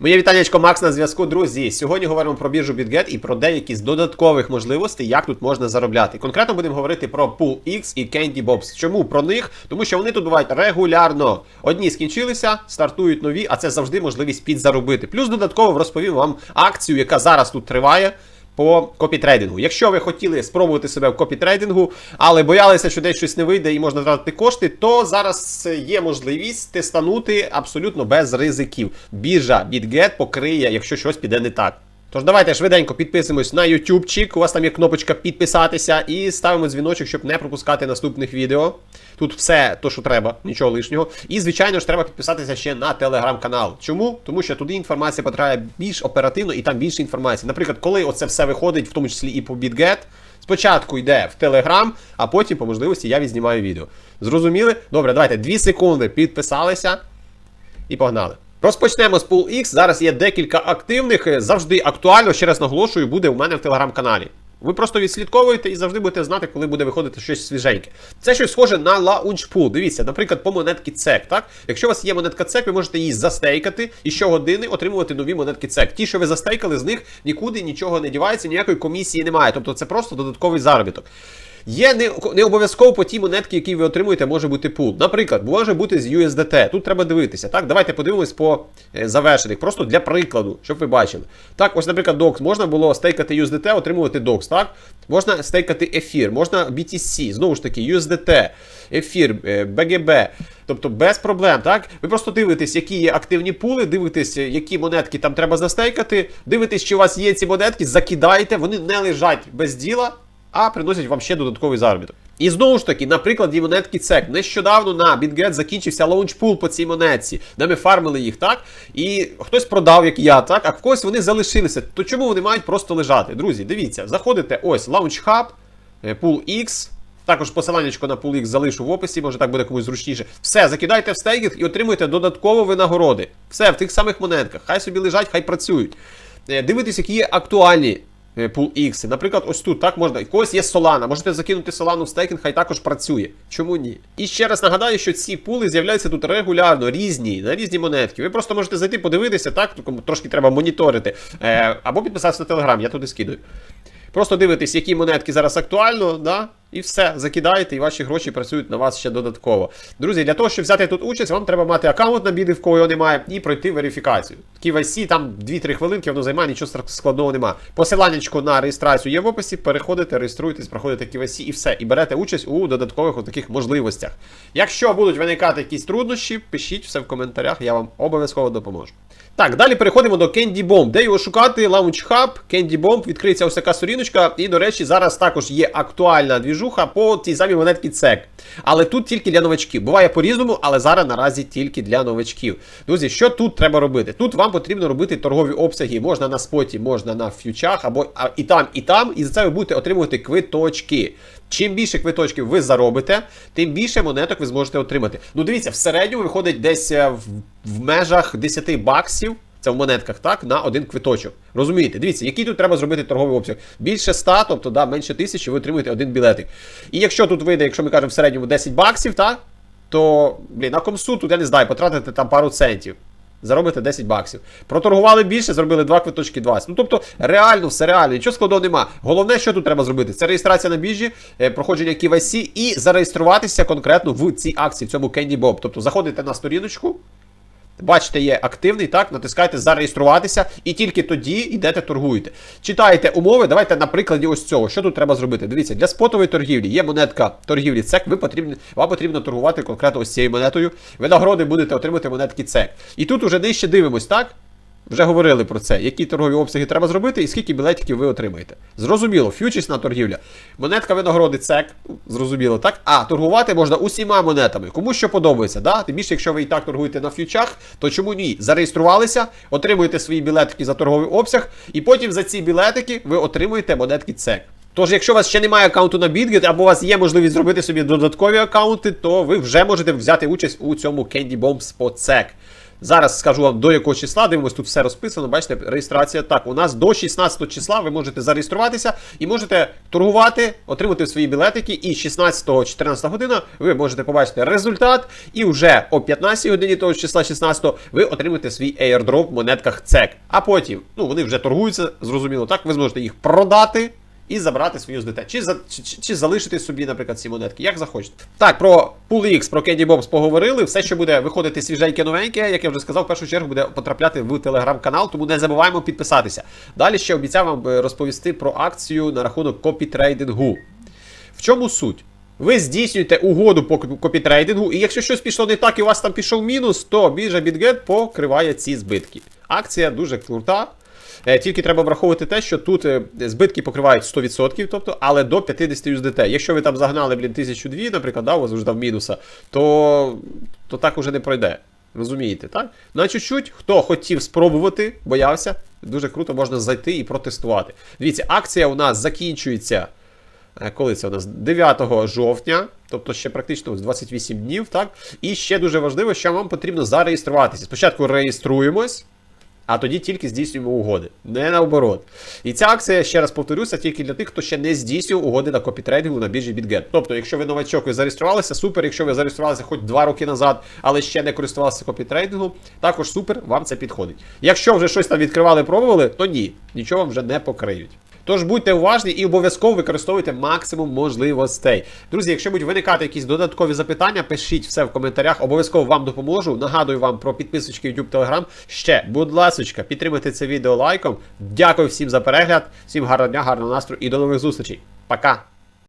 Моє вітаннячко Макс на зв'язку, друзі. Сьогодні говоримо про біржу BitGet і про деякі з додаткових можливостей, як тут можна заробляти. Конкретно будемо говорити про PoolX і Candy Bobs. Чому про них? Тому що вони тут бувають регулярно. Одні скінчилися, стартують нові, а це завжди можливість підзаробити. Плюс додатково розповім вам акцію, яка зараз тут триває. По копітрейдингу. Якщо ви хотіли спробувати себе в копітрейдингу, але боялися, що десь щось не вийде і можна втратити кошти, то зараз є можливість тестанути абсолютно без ризиків. Біржа BitGet покриє, якщо щось піде не так. Тож давайте швиденько підписуємось на ютубчик. У вас там є кнопочка підписатися і ставимо дзвіночок, щоб не пропускати наступних відео. Тут все то, що треба, нічого лишнього. І, звичайно ж, треба підписатися ще на телеграм-канал. Чому? Тому що туди інформація потрапляє більш оперативно і там більше інформації. Наприклад, коли оце все виходить, в тому числі і по BitGet, спочатку йде в Телеграм, а потім, по можливості, я відзнімаю відео. Зрозуміли? Добре, давайте 2 секунди підписалися і погнали. Розпочнемо з Pool X. Зараз є декілька активних. Завжди актуально, ще раз наголошую, буде у мене в телеграм-каналі. Ви просто відслідковуєте і завжди будете знати, коли буде виходити щось свіженьке. Це щось схоже на Launchpool. Дивіться, наприклад, по монетки CEC, так? Якщо у вас є монетка CEC, ви можете її застейкати і щогодини отримувати нові монетки CEC. Ті, що ви застейкали, з них нікуди нічого не дівається, ніякої комісії немає. Тобто це просто додатковий заробіток. Є не, не обов'язково по тій монетки, які ви отримуєте, може бути пул. Наприклад, може бути з USDT. Тут треба дивитися. Так, давайте подивимось по е, завершених. Просто для прикладу, щоб ви бачили. Так, ось, наприклад, DOX. Можна було стейкати USDT, отримувати DOX, так? Можна стейкати ефір, можна BTC, знову ж таки, USDT, ефір, е, BGB. Тобто без проблем, так? Ви просто дивитесь, які є активні пули, дивитесь, які монетки там треба застейкати, дивитесь, чи у вас є ці монетки, закидаєте, вони не лежать без діла а приносять вам ще додатковий заробіток. І знову ж таки, на прикладі монетки CEC. Нещодавно на BitGet закінчився лаунчпул по цій монетці, де ми фармили їх, так? І хтось продав, як я, так, а в когось вони залишилися. То чому вони мають просто лежати? Друзі, дивіться, заходите ось Launch Hub, е, Pool X. Також посиланнячко на Pool X залишу в описі, може так буде комусь зручніше. Все, закидайте в стейкінг і отримуєте додатково винагороди. Все, в тих самих монетках. Хай собі лежать, хай працюють. Е, Дивитесь, які є актуальні Pool X. Наприклад, ось тут так можна. І когось є Solana. Можете закинути Solana в стейкінг, хай також працює. Чому ні? І ще раз нагадаю, що ці пули з'являються тут регулярно, різні, на різні монетки. Ви просто можете зайти, подивитися, так, трошки треба моніторити. Е, Або підписатися на телеграм, я туди скидаю. Просто дивитесь, які монетки зараз актуально, да? і все, закидаєте, і ваші гроші працюють на вас ще додатково. Друзі, для того, щоб взяти тут участь, вам треба мати аккаунт на біди, в кого його немає, і пройти верифікацію. KYC, там 2-3 хвилинки, воно займає, нічого складного немає. Посиланнячко на реєстрацію є в описі, переходите, реєструєтесь, проходите KYC і все. І берете участь у додаткових таких можливостях. Якщо будуть виникати якісь труднощі, пишіть все в коментарях, я вам обов'язково допоможу. Так, далі переходимо до Candy Bomb. Де його шукати? Launch Hub, Candy Bomb, відкриється ось така сторіночка. І, до речі, зараз також є актуальна двіжуха по тій самій монетці CEC. Але тут тільки для новачків. Буває по-різному, але зараз наразі тільки для новачків. Друзі, що тут треба робити? Тут вам потрібно робити торгові обсяги. Можна на споті, можна на ф'ючах, або і там, і там. І за це ви будете отримувати квиточки. Чим більше квиточків ви заробите, тим більше монеток ви зможете отримати. Ну, дивіться, в середньому виходить десь е, в, в межах 10 баксів. Це в монетках, так, на один квиточок. Розумієте? Дивіться, який тут треба зробити торговий обсяг. Більше 100, тобто да, менше тисячі, ви отримуєте один білетик. І якщо тут вийде, якщо ми кажемо в середньому 10 баксів, так, то блін, на комсу тут я не знаю, потратите там пару центів. Заробите 10 баксів. Проторгували більше, зробили 2 квиточки 20. Ну тобто, реально, все реально, нічого складного нема. Головне, що тут треба зробити, це реєстрація на біржі, е, проходження KYC і зареєструватися конкретно в цій акції, в цьому Candy Bob. Тобто заходите на сторіночку. Бачите, є активний, так, натискаєте зареєструватися, і тільки тоді йдете торгуєте. Читаєте умови, давайте на прикладі ось цього. Що тут треба зробити? Дивіться, для спотової торгівлі є монетка торгівлі CEC, ви потрібні, вам потрібно торгувати конкретно ось цією монетою. Ви нагороди будете отримати монетки CEC. І тут уже нижче дивимось, так? Вже говорили про це, які торгові обсяги треба зробити і скільки білетиків ви отримаєте. Зрозуміло, фьючерсна торгівля. Монетка винагороди цек, зрозуміло, так? А торгувати можна усіма монетами. Кому що подобається, да? Тим більше, якщо ви і так торгуєте на фьючах, то чому ні? Зареєструвалися, отримуєте свої білетики за торговий обсяг, і потім за ці білетики ви отримуєте монетки цек. Тож, якщо у вас ще немає аккаунту на BitGet, або у вас є можливість зробити собі додаткові аккаунти, то ви вже можете взяти участь у цьому Candy Bombs по CEC. Зараз скажу вам до якого числа. Дивимось, тут все розписано. Бачите, реєстрація. Так, у нас до 16 числа ви можете зареєструватися і можете торгувати, отримати свої білетики. І 16-14 година ви можете побачити результат. І вже о 15 годині того числа 16 ви отримаєте свій airdrop в монетках CEC. А потім, ну вони вже торгуються, зрозуміло, так, ви зможете їх продати. І забрати свою USDT. Чи, чи, чи, чи залишити собі, наприклад, ці монетки, як захочете. Так, про PoolX, про Candy Bobs поговорили. Все, що буде виходити свіженьке новеньке, як я вже сказав, в першу чергу буде потрапляти в телеграм-канал, тому не забуваємо підписатися. Далі ще обіцяв вам е, розповісти про акцію на рахунок копітрейдингу. В чому суть? Ви здійснюєте угоду по копітрейдингу, і якщо щось пішло не так і у вас там пішов мінус, то біржа BitGet покриває ці збитки. Акція дуже крута. Е, Тільки треба враховувати те, що тут е, збитки покривають 100%, тобто, але до 50 USDT. Якщо ви там загнали, блін, 1002, наприклад, да, у вас вже там мінуса, то, то так уже не пройде. Розумієте, так? На чуть-чуть, хто хотів спробувати, боявся, дуже круто можна зайти і протестувати. Дивіться, акція у нас закінчується. Е, Коли це у нас 9 жовтня, тобто ще практично 28 днів, так? І ще дуже важливо, що вам потрібно зареєструватися. Спочатку реєструємось, а тоді тільки здійснюємо угоди. Не наоборот. І ця акція, ще раз повторюся, тільки для тих, хто ще не здійснював угоди на копітрейдингу на біржі BitGet. Тобто, якщо ви новачок, і зареєструвалися, супер. Якщо ви зареєструвалися хоч два роки назад, але ще не користувалися копітрейдингом, також супер, вам це підходить. Якщо вже щось там відкривали, пробували, то ні, нічого вам вже не покриють. Тож будьте уважні і обов'язково використовуйте максимум можливостей. Друзі, якщо будуть виникати якісь додаткові запитання, пишіть все в коментарях. Обов'язково вам допоможу. Нагадую вам про підписочки YouTube Telegram. Ще, будь ласочка, підтримайте це відео лайком. Дякую всім за перегляд, всім гарного дня, гарного настрою і до нових зустрічей. Пока!